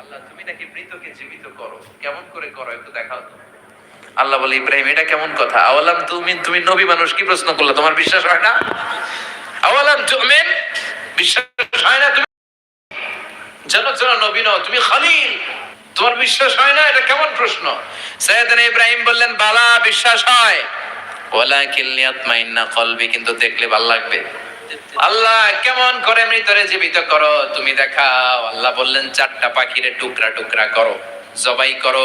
আল্লাহ, তুমি নাকি মৃতকে জীবিত করো। কেমন করে করো, একটু দেখাও তো। আল্লাহ বলে, ইব্রাহিম, এটা কেমন কথা? আওয়ালাম তুমি তুমি নবী মানুষ, কি প্রশ্ন করলে? তোমার বিশ্বাস হয় না? আওয়ালাম তুমিন, বিশ্বাস হয় না তুমি? জানো জানো নবী নও, তুমি খালিল। তোমার বিশ্বাস হয় না? এটা কেমন প্রশ্ন? সৈয়দনা ইব্রাহিম বললেন, বালা, বিশ্বাস হয়। কলবি, কিন্তু দেখলে ভালো লাগবে। আল্লাহ, কেমন করে মৃতরে জীবিত করো? তুমি দেখাও। আল্লাহ বললেন, চারটা পাখিরে টুকরা টুকরা করো। জবাই করো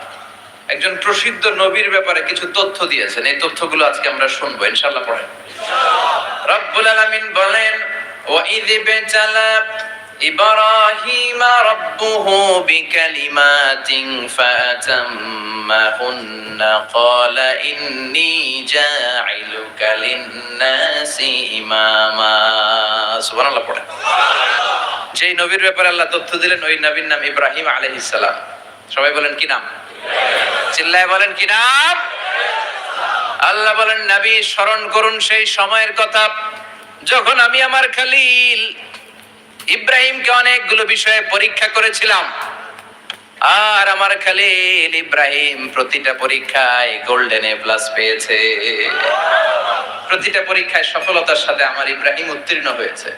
একজন প্রসিদ্ধ নবীর ব্যাপারে কিছু তথ্য দিয়েছেন। এই তথ্যগুলো আজকে আমরা শুনব, ইনশাআল্লাহ পড়েন। রব্বুল আলামিন বলেন ক্বালা ইন্নী জাইলুকা লিন-নাসি ইমামা। সুবহানাল্লাহ, পড়েন। যেই নবীর ব্যাপারে আল্লাহ তথ্য দিলেন, ওই নবীর নাম ইব্রাহিম আলাইহিস সালাম। সবাই বলেন, কি নাম? চিল্লায় বলেন, কি নাম? আল্লাহ বলেন, নবী, স্মরণ করুন সেই সময়ের কথা। যখন আমি আমার খালিল ইব্রাহিমকে অনেকগুলো বিষয়ে পরীক্ষা করেছিলাম, আর আমার খালিল ইব্রাহিম প্রতিটা পরীক্ষায় গোল্ডেন এ প্লাস পেয়েছে। প্রতিটা পরীক্ষায় সফলতার সাথে আমার ইব্রাহিম উত্তীর্ণ হয়েছে।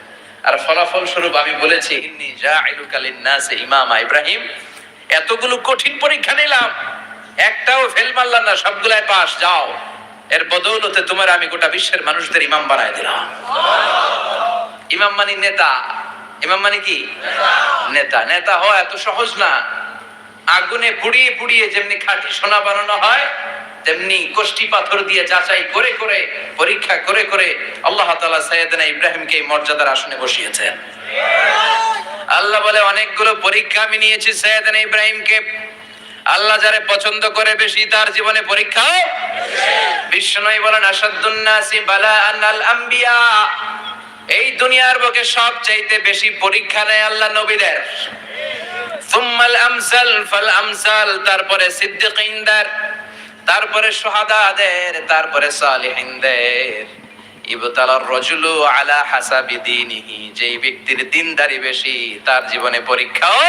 আর ফলাফল স্বরূপ আমি বলেছি ইমামা ইব্রাহিম। এতগুলো কঠিন পরীক্ষা নিলাম। একটাও ফেল মারলাম না, সবগুলাই পাস যাও। এর বদৌলতে তোমার আমি গোটা বিশ্বের মানুষদের ইমাম বানায় দিলাম। ইমাম মানে নেতা। ইমাম মানে কি? নেতা। নেতা হওয়া এত সহজ না। আগুনে পুড়িয়ে পুড়িয়ে যেমনি খাঁটি সোনা বানানো হয়, তেমনি কোষ্টি পাথর দিয়ে যাচাই করে করে, পরীক্ষা করে করে আল্লাহ তাআলা সাইয়েদনা ইব্রাহিমকে মর্যাদার আসনে বসিয়েছেন। আল্লাহ বলে, অনেকগুলো পরীক্ষা আমি নিয়েছি সৈয়দনা ইব্রাহিমকে। আল্লাহ যারে পছন্দ করে বেশি, তার জীবনে পরীক্ষা বিষ্ণুই বলেন আসাদুন্নাসি বালা আনাল আম্বিয়া। এই দুনিয়ার বুকে সব চাইতে বেশি পরীক্ষা নেয় আল্লাহ নবীদের। সুম্মাল আমসাল ফাল আমসাল, তারপরে সিদ্দিকিনদের, তারপরে সোহাদাদের তারপরে সালিহিনদের। ইবতালার ব্যক্তির দিনদারি বেশি, তার জীবনে পরীক্ষাও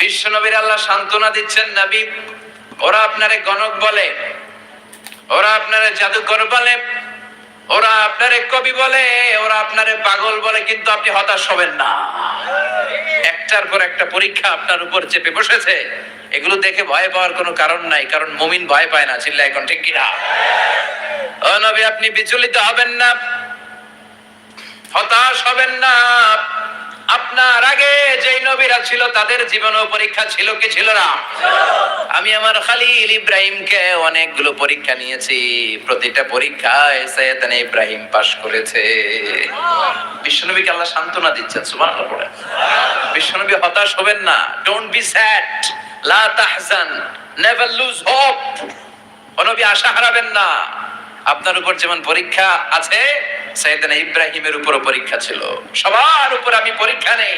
বিশ্ব নবীর আল্লাহ সান্ত্বনা দিচ্ছেন নবী। ওরা আপনারে গণক বলে, ওরা আপনারে জাদুকর বলে, ওরা আপনারে কবি বলে, ওরা আপনারে পাগল বলে, কিন্তু আপনি হতাশ হবেন না। একটার পর একটা পরীক্ষা আপনার উপর চেপে বসেছে। এগুলো দেখে ভয় পাওয়ার কোনো কারণ নাই, কারণ মুমিন ভয় পায় না চিল্লা এখন ঠিক কিনা? নবী, আপনি বিচলিত হবেন না। হতাশ হবেন না। আপনার আগে যেই নবীরা ছিল, তাদের জীবনেও পরীক্ষা ছিল কি ছিল না? আমি আমার খালিল ইব্রাহিমকে অনেকগুলো পরীক্ষা নিয়েছি। প্রতিটা পরীক্ষায় সৈয়দনা ইব্রাহিম পাশ করেছে। বিশ্বনবীকে আল্লাহ সান্ত্বনা দিচ্ছেন পড়ে। বিশ্বনবী হতাশ হবেন না। ডোন্ট বি স্যাড লা তাহজান। নেভার লুজ হোপ নবী, আশা হারাবেন না। আপনার উপর যেমন পরীক্ষা আছে, সাইয়েদনা ইব্রাহিমের উপরও পরীক্ষা ছিল। সবার উপর আমি পরীক্ষা নেই।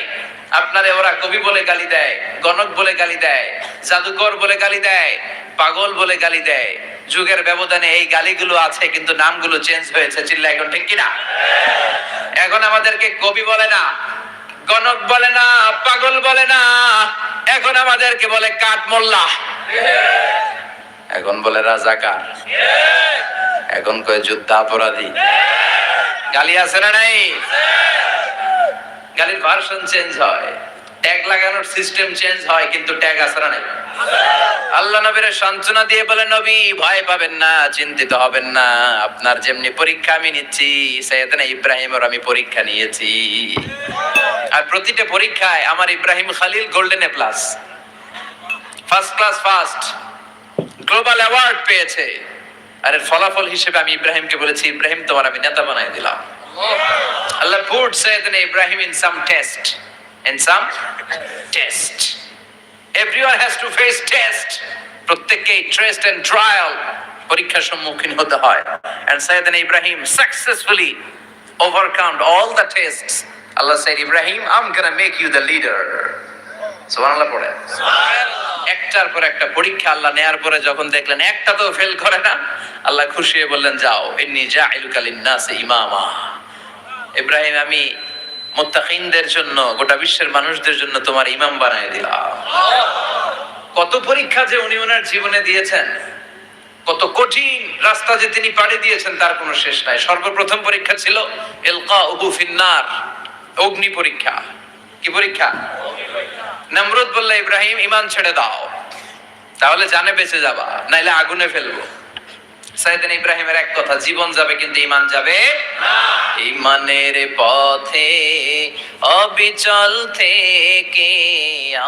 আপনারে ওরা কবি বলে গালি দেয়, গণক বলে গালি দেয়, জাদুকর বলে গালি দেয়, পাগল বলে গালি দেয়। যুগের ব্যবধানে এই গালিগুলো আছে, কিন্তু নামগুলো চেঞ্জ হয়েছে। চিল্লা এখন ঠিক কিনা? এখন আমাদেরকে কবি বলে না, গণক বলে না, পাগল বলে না। এখন আমাদেরকে বলে কাঠ মোল্লা এখন বলে রাজাকার। এখন কয় যুদ্ধ অপরাধী। গালি আছে না নাই? গালির ভার্সন চেঞ্জ হয়। ট্যাগ লাগানোর সিস্টেম চেঞ্জ হয়, কিন্তু ট্যাগ নাই? আল্লাহ নবীর দিয়ে বলে, নবী, ভয় পাবেন না, চিন্তিত হবেন না। আপনার যেমনি পরীক্ষা আমি নিচ্ছি, সৈয়দনা ইব্রাহিমের আমি পরীক্ষা নিয়েছি। আর প্রতিটা পরীক্ষায় আমার Ibrahim Khalil golden A plus first class first global award পেয়েছে। আর এর ফলাফল হিসেবে আমি ইব্রাহিমকে বলেছি, ইব্রাহিম, তোমার আমি নেতা বানাই দিলাম। আল্লাহ put Sayyidina Ibrahim in some test, in some test. Everyone has to face test. প্রত্যেককেই ট্রেস্ট এন্ড ট্রায়াল পরীক্ষার সম্মুখীন হতে হয়। And Sayyidna Ibrahim successfully overcome all the tests Allah said Ibrahim I am gonna make you the leader সুবহানাল্লাহ পড়ে একটার পর একটা পরীক্ষা আল্লাহ নেয়ার পরে যখন দেখলেন একটা তো ফেল করে না, আল্লাহ খুশি হয়ে বললেন, যাও, ইন্নি জাইলুকা লিন্নাসি ইমামা। ইব্রাহিম, আমি মুত্তাকিনদের জন্য, গোটা বিশ্বের মানুষদের জন্য তোমার ইমাম বানায় দিলাম। কত পরীক্ষা যে উনি ওনার জীবনে দিয়েছেন, কত কঠিন রাস্তা যে তিনি পাড়ি দিয়েছেন, তার কোনো শেষ নাই। সর্বপ্রথম পরীক্ষা ছিল এলকা উহু ফিন্নার অগ্নি পরীক্ষা। কি পরীক্ষা? নমরুদ বললে, ইব্রাহিম ইমান ছেড়ে দাও। তাহলে জানে বেঁচে যাবা, নাইলে আগুনে ফেলব। সাইদিন ইব্রাহিমের এক কথা, জীবন যাবে কিন্তু ইমান যাবে ইমানের পথে, অবিচল থেকে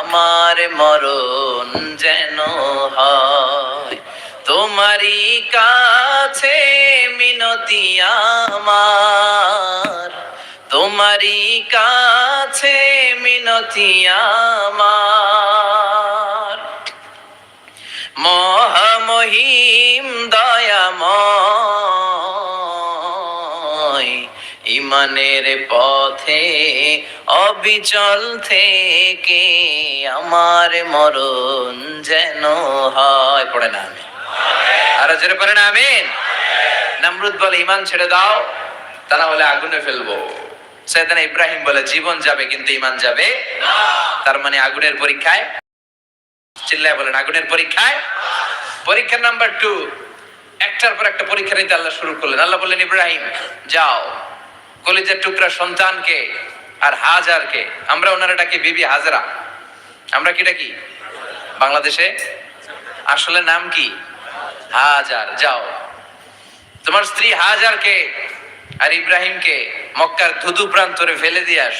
আমার মরণ যেন হয়। তোমারই কাছে মিনতি আমার। তোমারই কাছে মিনতি আমার। মহামহিম দয়াময়, ইমানের পথে অবিচল থেকে আমার মরণ যেন হয়। পড়ে না আমি আরও জোরে পড়ে না, আমিন। নামরুদ বলে, ইমান ছেড়ে দাও তা না হলে আগুনে ফেলব। সেদিন ইব্রাহিম বলে, জীবন যাবে কিন্তু ইমান যাবে তার মানে আগুনের পরীক্ষায়, চিল্লায় বলেন, আগুনের পরীক্ষায়। পরীক্ষা নাম্বার টু, একটার পর একটা পরীক্ষা নিতে আল্লাহ শুরু করলেন। আল্লাহ বললেন, ইব্রাহিম, যাও। কলিজের টুকরা সন্তানকে আর হাজারকে, আমরা ওনারা ডাকি বিবি হাজরা। আমরা কি ডাকি? বাংলাদেশে? আসলে নাম কি? হাজার। যাও। তোমার স্ত্রী হাজারকে আর ইব্রাহিমকে মক্কার ধুধু প্রান্তরে ফেলে দিয়ে আস।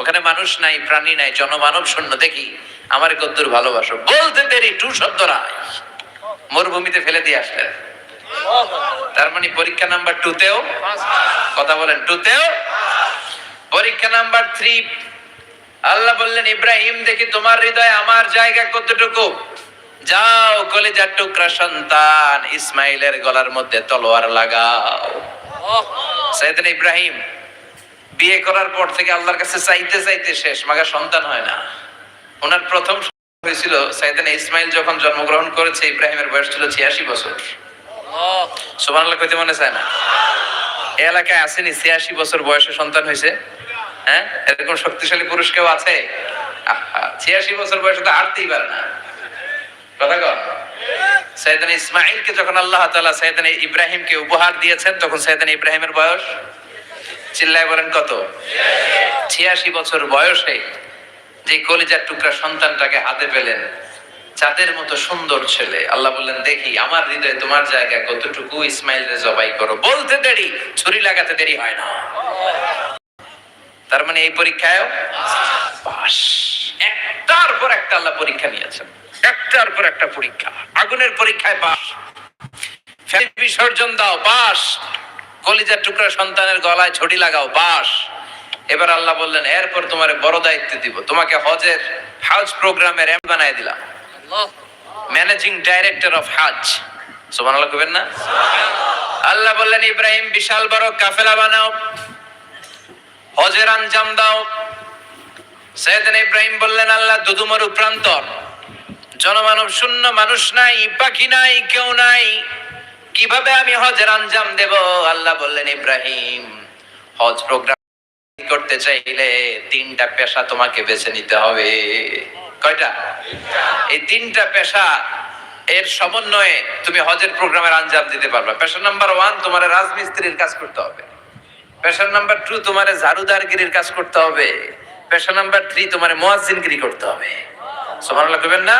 ওখানে মানুষ নাই প্রাণী নাই জনমানব শূন্য। দেখি আমার কদ্দুর ভালোবাসো। বলতে দেরি টু শব্দ নাই মরুভূমিতে ফেলে দিয়ে আসলেন। তার মানে পরীক্ষা নাম্বার টুতেও কথা বলেন টুতেও পরীক্ষা নাম্বার থ্রি আল্লাহ বললেন ইব্রাহিম দেখি তোমার হৃদয় আমার জায়গা কতটুকু? যাও কলে কলেজার টুকরা সন্তান ইসমাইলের গলার মধ্যে তলোয়ার লাগাও। সাইদিন ইব্রাহিম বিয়ে করার পর থেকে আল্লাহর কাছে চাইতে চাইতে শেষ মাগা সন্তান হয় না। ওনার প্রথম হয়েছিল সাইদিন ইসমাইল যখন জন্মগ্রহণ করেছে ইব্রাহিমের বয়স ছিল ছিয়াশি বছর। সুমান আল্লাহ কইতে মনে চায় না? এলাকায় আসেনি ছিয়াশি বছর বয়সে সন্তান হয়েছে। হ্যাঁ? এরকম শক্তিশালী পুরুষ কেউ আছে? ছিয়াশি বছর বয়সে তো হাঁটতেই পারে না। কথা কর ইসমাইলকে যখন আল্লাহ তাআলা সৈয়দান ইব্রাহিমকে উপহার দিয়েছেন তখন সৈয়দান ইব্রাহিমের বয়স চিল্লায় বলেন কত? ছিয়াশি বছর বয়সে যে কলিজার টুকরা সন্তানটাকে হাতে পেলেন, চাঁদের মতো সুন্দর ছেলে। আল্লাহ বললেন, দেখি, আমার হৃদয়ে তোমার জায়গায় কতটুকু? ইসমাইল রে জবাই করো। বলতে দেরি, ছুরি লাগাতে দেরি হয় না। তার মানে এই পরীক্ষায় একটার পর একটা আল্লাহ পরীক্ষা নিয়েছেন। একটার পর একটা পরীক্ষা। আগুনের পরীক্ষায় পাস বিসর্জন দাও পাস কলিজার টুকরা সন্তানের গলায় ছড়ি লাগাও বাস। এবার আল্লাহ বললেন এরপর তোমার বড় দায়িত্ব দিব। তোমাকে হজের হাজ প্রোগ্রামের এম বানায় দিলাম। ম্যানেজিং ডাইরেক্টর অফ হাজ। সুবহানাল্লাহ কবেন না? আল্লাহ বললেন ইব্রাহিম বিশাল বড় কাফেলা বানাও। হজের আঞ্জাম দাও। সৈয়দিন ইব্রাহিম বললেন আল্লাহ দুদুমরু প্রান্তর। জনমানব শূন্য মানুষ নাই পাখি নাই কেউ নাই। কীভাবে আমি হজের আঞ্জাম দেব? আল্লাহ বললেন, ইব্রাহিম, হজ প্রোগ্রাম করতে চাইলে তিনটা পেশা তোমাকে বেছে নিতে হবে। কয়টা? এই তিনটা পেশা, এর সমন্বয়ে তুমি হজের প্রোগ্রামের আঞ্জাম দিতে পারবে। পেশা নাম্বার ওয়ান তোমার রাজমিস্ত্রির কাজ করতে হবে। পেশা নাম্বার টু তোমার ঝাড়ুদারগিরির কাজ করতে হবে। পেশা নাম্বার থ্রি তোমার মোয়াজিনগিরি করতে হবে। সোমান লাগবেন না?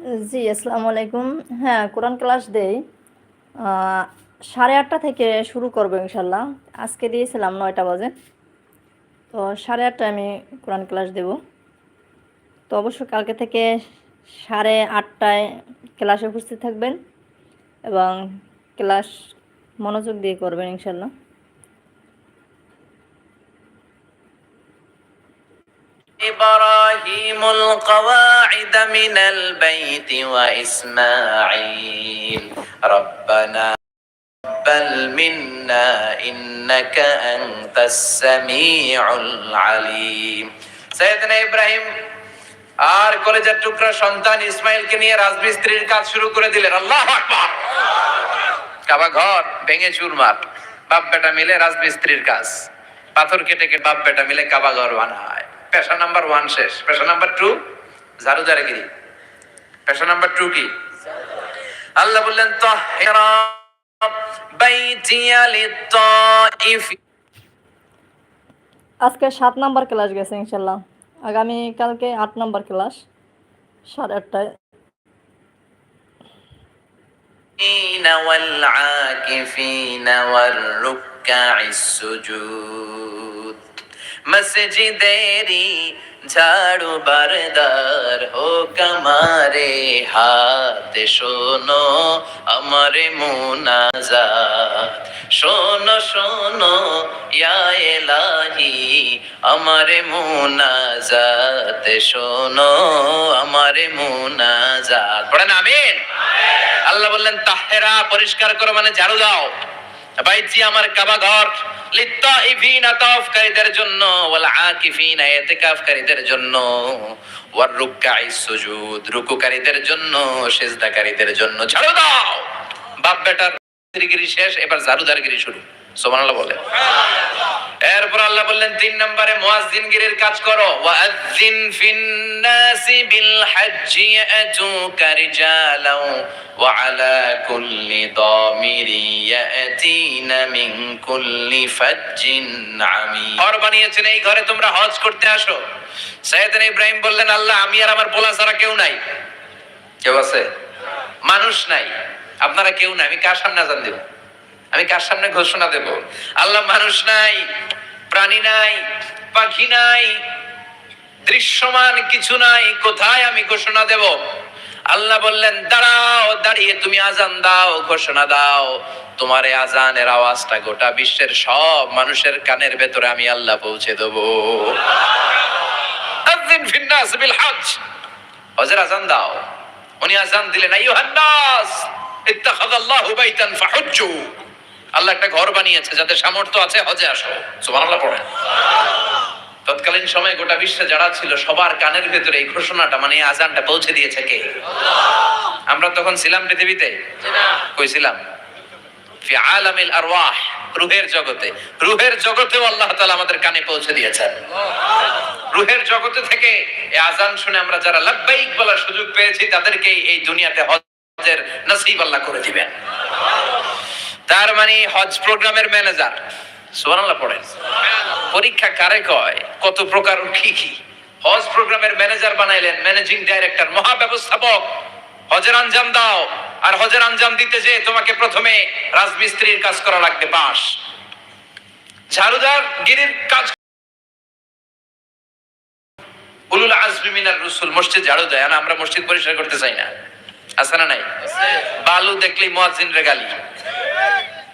জি, আসসালামু আলাইকুম। হ্যাঁ কোরআন ক্লাস দেই। সাড়ে আটটা থেকে শুরু করব ইনশাল্লাহ। আজকে দিয়েছিলাম নয়টা বাজে। তো সাড়ে আটটায় আমি কোরআন ক্লাস দেব। তো অবশ্য কালকে থেকে সাড়ে আটটায় ক্লাসে উপস্থিত থাকবেন এবং ক্লাস মনোযোগ দিয়ে করবেন ইনশাল্লাহ। إبراهيم القواعد من البيت وإسماعيل ربنا تقبل منا إنك أنت السميع العليم سيدنا إبراهيم আর কলেজের টুকরা সন্তান ইসমাইলকে নিয়ে রাজমিস্ত্রির কাজ শুরু করে দিলেন আল্লাহ আকবার কাবা ঘর ভেঙে চুরমার বাপ বেটা মিলে রাজমিস্ত্রির কাজ পাথর কেটে কেটে বাপ বেটা মিলে কাবা ঘর বানায় পেশা নাম্বার ওয়ান শেষ পেশা নাম্বার টু ঝাড়ুদারগিরি পেশা নাম্বার টু কি আল্লাহ বললেন তাহিরা বাইতিয়া লিত্তাইফ আজকে সাত নাম্বার ক্লাস গেছে ইনশাল্লাহ আগামী কালকে আট নাম্বার ক্লাস সাড়ে আটটায় والعاكفين والركع السجود মসজিদেরি ঝাড়ু বারদার হোক আমারে হাতে। শোনো আমারে মুনাজাত। শোনো শোনো ইয়া এলাহি আমারে মুনাজাত। শোনো আমারে মুনাজাত। পড়েন আমিন। আল্লাহ বললেন তাহেরা পরিষ্কার করো মানে ঝাড়ু দাও। বাইজি আমার কাবা ঘর লিত্তাইফিনা তাওয়াফকারীদের জন্য, ওয়াল আকিফিনা ইতিকাফকারীদের জন্য, ওয়ার রুকআই সুজুদ, রুকুকারীদের জন্য, সিজদাকারীদের জন্য। ছাড়ো দাও! বাপ বেটার গিরি শেষ, এবার ঝাড়ুদারগিরি শুরু। সুবহানাল্লাহ বলে এরপর আল্লাহ বললেন, তিন নম্বরে মুয়াজ্জিন গিরির কাজ করো। ওয়াজ্জিন বিল ইয়াতুকা রিজালাও ওয়া আলা কুল্লি দামিরি ইয়াতিনা মিন কুল্লি ফাজ্জিন আমিন। ঘর বানিয়েছেন, এই ঘরে তোমরা হজ করতে আসো। সাইয়েদনা ইব্রাহিম বললেন, আল্লাহ, আমি আর আমার পোলা ছাড়া কেউ নাই। কেউ আছে? মানুষ নাই। আপনারা কেউ নাই, আমি কার সামনে আজান দেব? আমি কার সামনে ঘোষণা দেব? আল্লাহ মানুষ নাই, প্রাণী নাই, পাখি নাই, দৃশ্যমান কিছু নাই, কোথায় আমি ঘোষণা দেব? আল্লাহ বললেন, দাঁড়াও, দাঁড়িয়ে তুমি আজান দাও, ঘোষণা দাও। তোমার এই আজানের আওয়াজটা গোটা বিশ্বের সব মানুষের কানের ভেতরে আমি আল্লাহ পৌঁছে দেবো। আজান দাও। উনি আজান দিলেন আইয়ুহান নাস ইত্তাখাযাল্লাহু বাইতান ফাহুজ্জু। আল্লাহ একটা ঘর বানিয়েছে, যাদের সামর্থ্য আছে হজে আসো। সুবহানাল্লাহ পড়েন। তৎকালীন সময়ে গোটা বিশ্বে যারা ছিল, সবার কানের ভেতরে এই ঘোষণাটা মানে আজানটা পৌঁছে দিয়েছে কে? আমরা তখন ছিলাম পৃথিবীতে? কই ছিলাম? ফি আলামিল আরওয়াহ, রুহের জগতে। রুহের জগতেও আল্লাহ তাআলা আমাদের কানে পৌঁছে দিয়েছেন। রুহের জগতে থেকে এই আজান শুনে আমরা যারা লাব্বাইক বলার সুযোগ পেয়েছি তাদেরকে এই দুনিয়াতে হজের নসিব আল্লাহ করে দিবেন। তার মানে হজ প্রোগ্রামের ম্যানেজার। পড়েন। পরীক্ষা কারে কয়? কত প্রকার কি কি? হজ প্রোগ্রামের ম্যানেজার বানাইলেন, ম্যানেজিং ডাইরেক্টর, মহাব্যবস্থাপক। হজের আঞ্জাম দাও, আর হজের আঞ্জাম দিতে যে তোমাকে প্রথমে রাজমিস্ত্রির কাজ করা লাগবে পাস ঝাড়ুদার গিরির কাজ উলুল আজমি মিনার মসজিদ ঝাড়ু দেয়। আর আমরা মসজিদ পরিষ্কার করতে চাই না। আছে না নাই? বালু দেখলেই মুয়াজ্জিন রে গালি।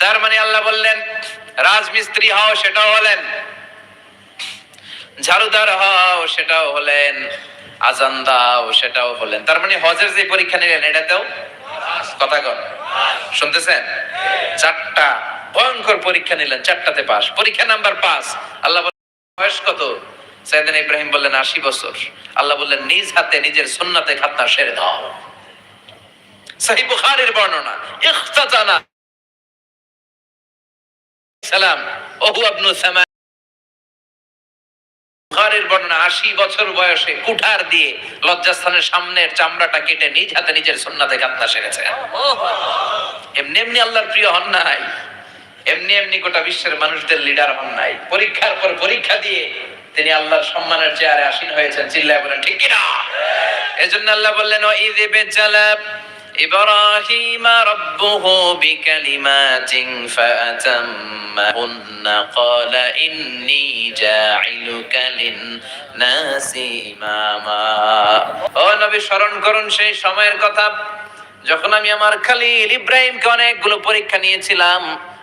তার মানে আল্লাহ বললেন, রাজমিস্ত্রি হও, সেটাও হলেন। ঝাড়ুদার হও, সেটাও হলেন। আজান দাও, সেটাও হলেন। তার মানে হজের যে পরীক্ষা নিলেন, এটাতেও কথা কন। শুনতেছেন? চারটা ভয়ঙ্কর পরীক্ষা নিলেন, চারটাতে পাস পরীক্ষা নাম্বার পাস আল্লাহ বয়স কত? সাইদিন ইব্রাহিম বললেন, আশি বছর। আল্লাহ বললেন, নিজ হাতে, নিজের সুন্নাতে খাতনা সেরে দাও। সহি বুখারীর বর্ণনা, ইখতাতানা সালাম। ওহু আবনু সামা বুখারীর বর্ণনা আশি বছর বয়সে কুঠার দিয়ে লজ্জাস্থানের সামনের চামড়াটা কেটে নিজ হাতে নিজের সুন্নাতে খাতনা সেরেছে। এমনি এমনি আল্লাহর প্রিয় হন নাই। এমনি এমনি গোটা বিশ্বের মানুষদের লিডার হন নাই। পরীক্ষার পর পরীক্ষা দিয়ে তিনি আল্লাহর সম্মানের চেয়ারে আসীন হয়েছেন। চিল্লায় বলেন, ঠিক কিনা? এজন্য আল্লাহ বললেন ও বেচালা إبراهيم ربه بكلمات فأتمهن قال إني جاعلك للناس إماما ও নবী স্মরণ করুন সেই সময়ের কথা যখন আমি আমার খালিল ইব্রাহিমকে অনেকগুলো পরীক্ষা নিয়েছিলাম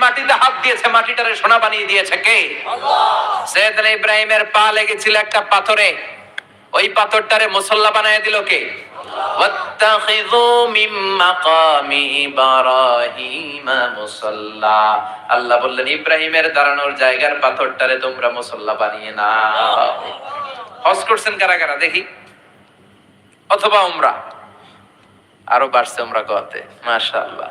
মাটিতে হাত দিয়েছে মাটিটারে সোনা বানিয়ে দিয়েছে কে? সেদিন ইব্রাহিমের পা লেগেছিল একটা পাথরে। ওই পাথরটারে মুসল্লা বানিয়ে দিল কে? আল্লাহ। বললেন ইব্রাহিমের দাঁড়ানোর জায়গার পাথরটারে তোমরা মুসল্লা বানিয়ে না হজ করছেন কারা কারা? দেখি। অথবা উমরা। আরও বাড়ছে উমরা গোয়াতে। মাশাআল্লাহ।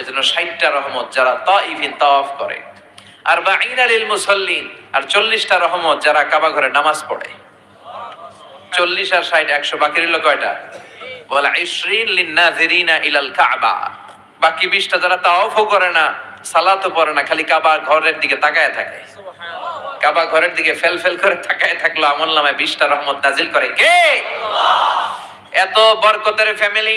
এজন্য ষাটটা রহমত যারা তাইফিন তাওয়াফ করে। আর বা আলিল মুসল্লিন আর চল্লিশটা রহমত যারা কাবা ঘরে নামাজ পড়ে। চল্লিশ আর ষাট একশো বাকি রইল কয়টা? বলে ইসরিন লিন্নাজিরিনা ইলাল কাবা। বাকি বিশটা যারা তাওয়াফও করে না সালাতও পড়ে না খালি কাবা ঘরের দিকে তাকায় থাকে। কাবা ঘরের দিকে ফেল ফেল করে তাকায় থাকল আমল নামে বিশটা রহমত নাজিল করে কে? এত বরকতের ফ্যামিলি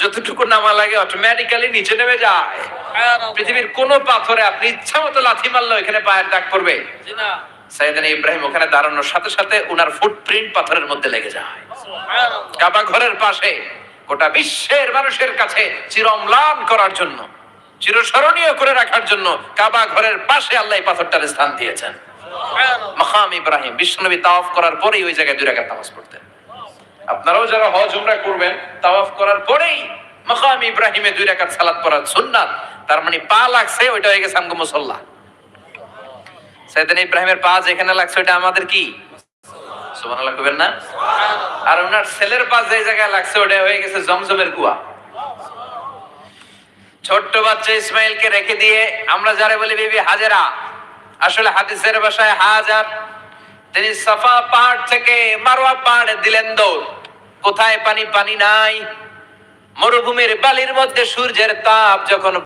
যতটুকু নামা লাগে অটোমেটিক্যালি নিচে নেমে যায়। পৃথিবীর কোন পাথরে আপনি ইচ্ছা মতো লাথি মারলো এখানে পায়ের দাগ পড়বে। সাইদানি ইব্রাহিম ওখানে দাঁড়ানোর সাথে সাথে ফুটপ্রিন্ট পাথরের মধ্যে লেগে যায়। কাবা ঘরের পাশে গোটা বিশ্বের মানুষের কাছে চিরম্লান করার জন্য চিরস্মরণীয় করে রাখার জন্য কাবা ঘরের পাশে আল্লাহ পাথরটার স্থান দিয়েছেন। মাকাম ইব্রাহিম বিশ্বনবী তাওয়াফ করার পরেই ওই জায়গায় দুই রাকাত নামাজ পড়তেন। আপনারাও যারা হজ উমরা করবেন, তাওয়াফ করার পরেই মাকাম ইব্রাহিমে দুই রাকাত সালাত পড়ার সুন্নাত। তার মানে পা লাগছে, ওইটা হয়ে গেছে আমগো মুসল্লা। সাইয়েদনা ইব্রাহিমের পা যেখানে লাগছে, ওইটা আমাদের কি? সুবহানাল্লাহ কইবেন না? আর ওনার ছেলের পা যে জায়গায় লাগছে ওটা হয়ে গেছে জমজমের কুয়া ছোট্ট বাচ্চা ইসমাইলকে রেখে দিয়ে আমরা যারা বলি, বিবি হাজেরা। আসলে হাদিসের ভাষায় হাজার। তিনি সাফা পাহাড় থেকে মারোয়া পাহাড়ে দিলেন দৌড়। কোথায় পানি পানি নাই? মরুভূমির বালির মধ্যে সূর্যের তাপ যখন